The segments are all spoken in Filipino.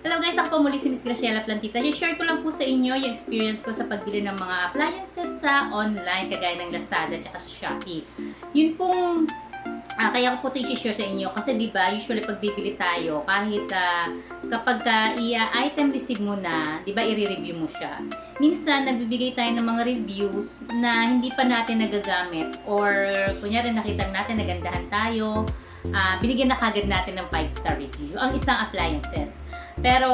Hello guys, ako po muli si Miss Graciela Plantita. I-share ko lang po sa inyo yung experience ko sa pagbili ng mga appliances sa online, kagaya ng Lazada at Shopee. Yun pong, ah, kaya ko po ito i-share sa inyo kasi di ba usually pag bibili tayo, kahit ah, kapag ka i-item receive mo na, di ba i-review mo siya. Minsan, nagbibigay tayo ng mga reviews na hindi pa natin nagagamit or kunyari nakita natin nagandahan tayo, ah, binigyan na kagad natin ng 5-star review ang isang appliances. Pero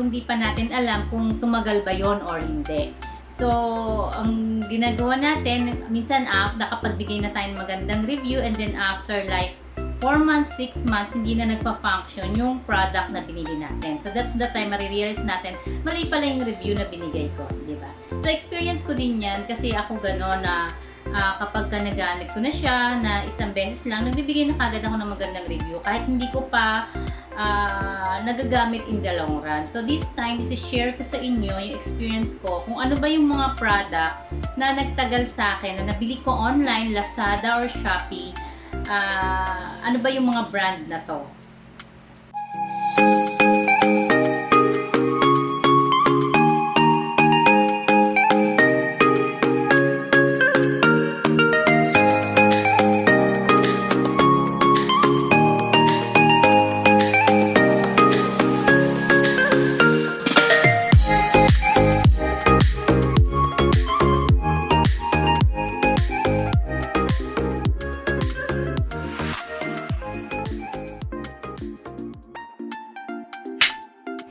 hindi pa natin alam kung tumagal ba yon or hindi. So, ang ginagawa natin, minsan ah, nakapagbigay na tayo ng magandang review and then after like 4 months, 6 months, hindi na nagpa-function yung product na binili natin. So, that's the time marirealize natin, mali pala yung review na binigay ko, di ba? So, experience ko din yan kasi ako gano'n na ah, kapag ka nagamit ko na siya, na isang beses lang, nagbibigay na kagad ako ng magandang review kahit hindi ko pa ah, nagagamit in the long run. So this time, isi-share ko sa inyo yung experience ko kung ano ba yung mga product na nagtagal sa akin na nabili ko online, Lazada or Shopee. Ah, ano ba yung mga brand na to?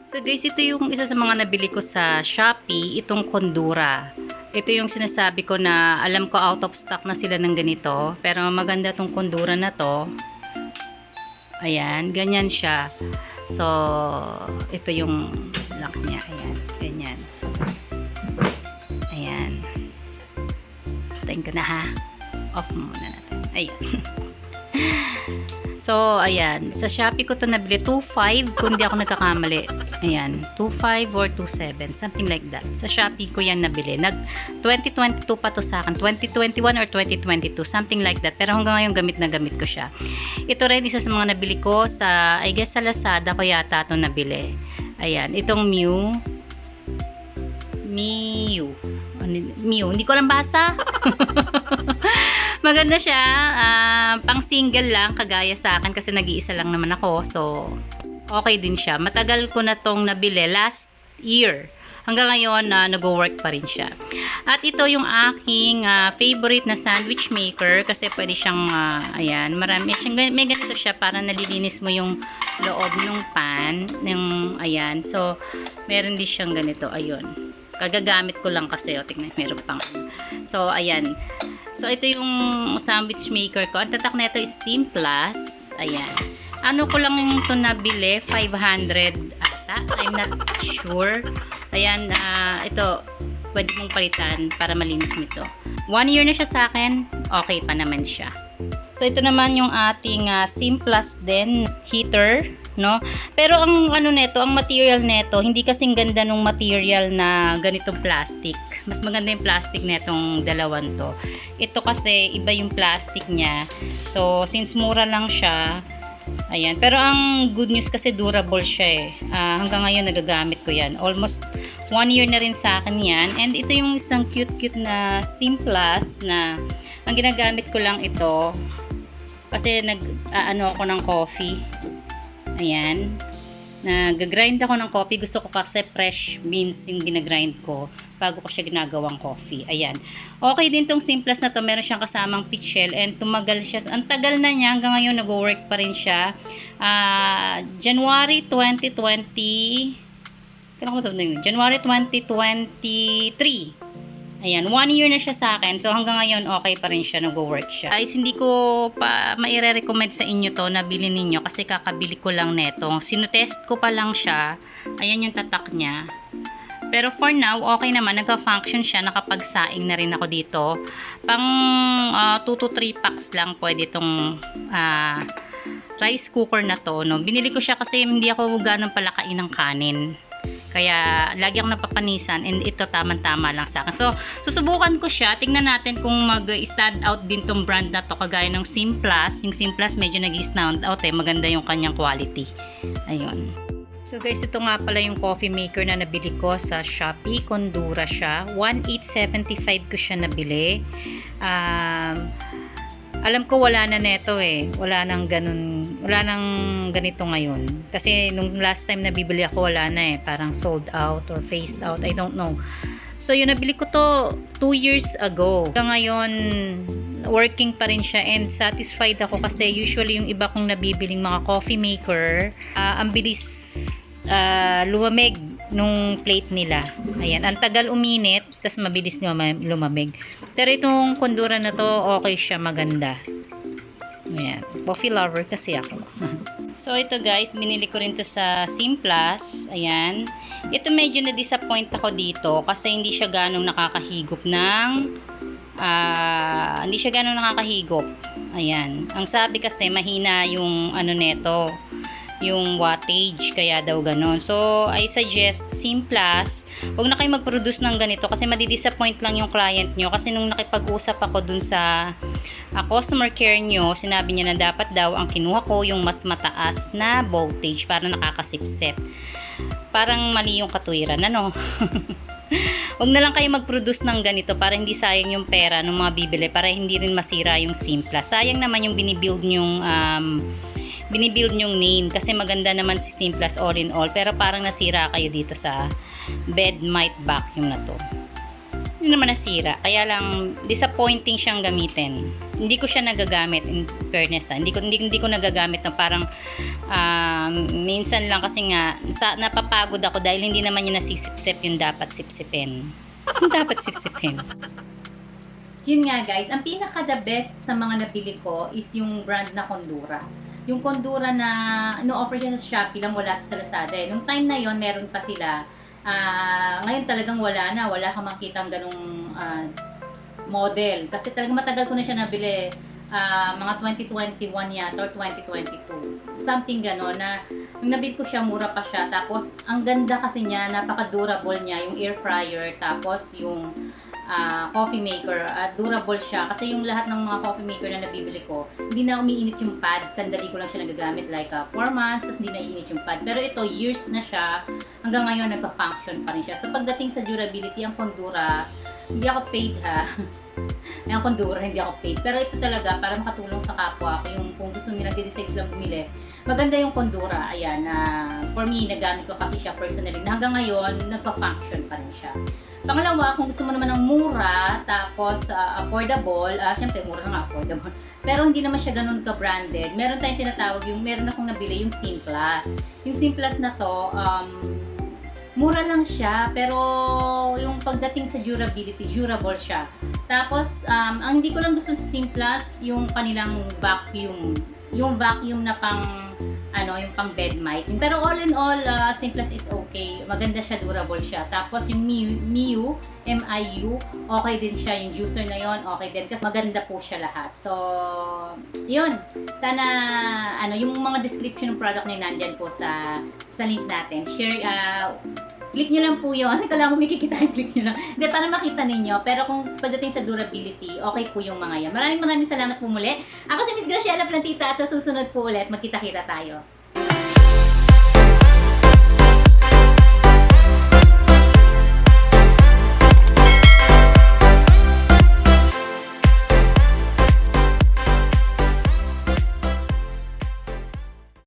So guys, ito yung isa sa mga nabili ko sa Shopee, itong Kondura. Ito yung sinasabi ko na alam ko out of stock na sila ng ganito. Pero maganda tong Kondura na to. Ayan, ganyan siya. So, ito yung lock niya. Ayan, ganyan. Ayan. Tayin ko na ha. Off muna natin. Ayan. So, ayan. Sa Shopee ko to nabili. 2.5 kung di ako nagkakamali. Ayan. 2.5 or 2.7. Something like that. Sa Shopee ko yan nabili. Nag 2022 pa to sa akin. 2021 or 2022. Something like that. Pero hanggang ngayon gamit na gamit ko siya. Ito rin isa sa mga nabili ko sa, I guess sa Lazada ko yata ito nabili. Ayan. Itong Mew. Mew. Mew. Hindi ko lang basa. Maganda siya. ah, pang single lang, kagaya sa akin kasi nag-iisa lang naman ako. So, okay din siya. Matagal ko na tong nabili last year. Hanggang ngayon na nag-work pa rin siya. At ito yung aking ah, favorite na sandwich maker kasi pwede siyang, ah, ayan, marami siyang, may ganito siya para nalilinis mo yung loob ng pan, ng, ayan. So, meron din siyang ganito, ayun. Kagagamit ko lang kasi, o, tingnan, meron pang. So, ayan. So, ito yung sandwich maker ko. Ang tatak na ito is Simplas. Ayan. Ano ko lang yung ito nabili? 500 ata. I'm not sure. Ayan, ah, ito, pwede mong palitan para malinis mo ito. One year na siya sa akin. Okay pa naman siya. So, ito naman yung ating ah, Simplas din heater, no? Pero ang ano neto, ang material neto, hindi kasing ganda nung material na ganitong plastic. Mas maganda yung plastic netong dalawan to. Ito kasi iba yung plastic niya. So, since mura lang siya, ayan. Pero ang good news kasi durable siya eh. Ah, hanggang ngayon nagagamit ko yan. Almost one year na rin sa akin yan. And ito yung isang cute-cute na Simplas na ang ginagamit ko lang ito kasi nag ano ako ng coffee. Ayan. Nag-grind ako ng coffee. Gusto ko kasi fresh beans yung ginagrind ko bago ko siya ginagawang coffee. Ayan. Okay din tong Simplas na to. Meron siyang kasamang peach shell and tumagal siya. Ang tagal na niya. Hanggang ngayon nag-work pa rin siya. Ah, January 2020 kailan ko ito January 2023 Ayan, one year na siya sa akin. So, hanggang ngayon, okay pa rin siya. Nag-work siya. Guys, hindi ko pa maire-recommend sa inyo to na bilhin ninyo kasi kakabili ko lang neto. Sinutest ko pa lang siya. Ayan yung tatak niya. Pero for now, okay naman. Nagka-function siya. Nakapagsaing na rin ako dito. Pang 2 to 3 packs lang pwede itong ah, rice cooker na to. No? Binili ko siya kasi hindi ako ganun palakain ng kanin. Kaya, lagi akong napapanisan and ito tamang-tama lang sa akin. So, susubukan ko siya. Tingnan natin kung mag-stand out din tong brand na to. Kagaya ng Simplas. Yung Simplas medyo nag-stand out eh. Maganda yung kanyang quality. Ayun. So guys, ito nga pala yung coffee maker na nabili ko sa Shopee. Kondura siya. 1,875 ko siya nabili. Um, alam ko wala na neto eh. Wala nang ganun, wala nang ganito ngayon. Kasi nung last time na bibili ako, wala na eh. Parang sold out or phased out. I don't know. So yun, nabili ko to 2 years ago. Hanggang ngayon, working pa rin siya and satisfied ako kasi usually yung iba kong nabibiling mga coffee maker, ah, ang bilis ah, lumamig nung plate nila. Ayan, ang tagal uminit, tas mabilis lumam- lumamig. Pero itong kondura na to, okay siya, maganda. Ayan, coffee lover kasi ako. so ito guys, binili ko rin to sa Simplas. Ayan. Ito medyo na-disappoint ako dito kasi hindi siya ganong nakakahigop ng ah, hindi siya ganong nakakahigop. Ayan. Ang sabi kasi mahina yung ano neto, yung wattage kaya daw ganon. So, I suggest Simplas, huwag na kayo mag-produce ng ganito kasi madidisappoint lang yung client nyo kasi nung nakipag-usap ako dun sa ah, customer care nyo, sinabi niya na dapat daw ang kinuha ko yung mas mataas na voltage para nakakasipsip. Parang mali yung katuwiran, ano? Huwag na lang kayo mag-produce ng ganito para hindi sayang yung pera ng mga bibili para hindi rin masira yung Simpla. Sayang naman yung binibuild yung um, binibuild yung name kasi maganda naman si Simplas all in all pero parang nasira kayo dito sa bed might vacuum na to. Hindi naman nasira. Kaya lang disappointing siyang gamitin. Hindi ko siya nagagamit in fairness. Ha. Hindi ko hindi, hindi ko nagagamit na parang um, minsan lang kasi nga sa, napapagod ako dahil hindi naman yung nasisipsip yung dapat sipsipin. Yung dapat sipsipin. Yun nga guys, ang pinaka the best sa mga nabili ko is yung brand na Kondura. Yung Kondura na no-offer siya sa Shopee lang wala sa Lazada. Eh. Nung time na yon meron pa sila. Ah, ngayon talagang wala na, wala kang makitang ganung ah, model. Kasi talagang matagal ko na siya nabili. Ah, mga 2021 yata or 2022. Something gano'n na nung nabili ko siya, mura pa siya. Tapos, ang ganda kasi niya, napaka-durable niya, yung air fryer, tapos yung ah, coffee maker, at durable siya. Kasi yung lahat ng mga coffee maker na nabibili ko, hindi na umiinit yung pad. Sandali ko lang siya nagagamit, like 4 months, tapos hindi na iinit yung pad. Pero ito, years na siya, hanggang ngayon nagpa-function pa rin siya. So, pagdating sa durability, ang Kondura, hindi ako paid ha. Ang Kondura, hindi ako paid. Pero ito talaga, para makatulong sa kapwa ko, yung kung gusto nila decide silang bumili, maganda yung Kondura. Ayan, na for me, nagamit ko kasi siya personally. Na hanggang ngayon, nagpa-function pa rin siya. Pangalawa, kung gusto mo naman ng mura, tapos ah, affordable, ah syempre mura na nga affordable. Pero hindi naman siya ganun ka-branded. Meron tayong tinatawag yung, meron akong nabili, yung Simplas. Yung Simplas na to, um, mura lang siya, pero yung pagdating sa durability, durable siya. Tapos, um, ang hindi ko lang gusto sa Simplas, yung kanilang vacuum. Yung vacuum na pang, ano, yung pang bed mic. Pero all in all, uh, Simplas is okay. Maganda siya, durable siya. Tapos yung Miu, Miu, M-I-U, okay din siya. Yung juicer na yon okay din. Kasi maganda po siya lahat. So, yun. Sana, ano, yung mga description ng product na yun, nandyan po sa, sa link natin. Share, uh, click nyo lang po yun. Kailangan mo may click nyo lang. Hindi, para makita ninyo. Pero kung pagdating sa durability, okay po yung mga yan. Maraming maraming salamat po muli. Ako si Miss Graciela Plantita at sa susunod po ulit, magkita-kita tayo.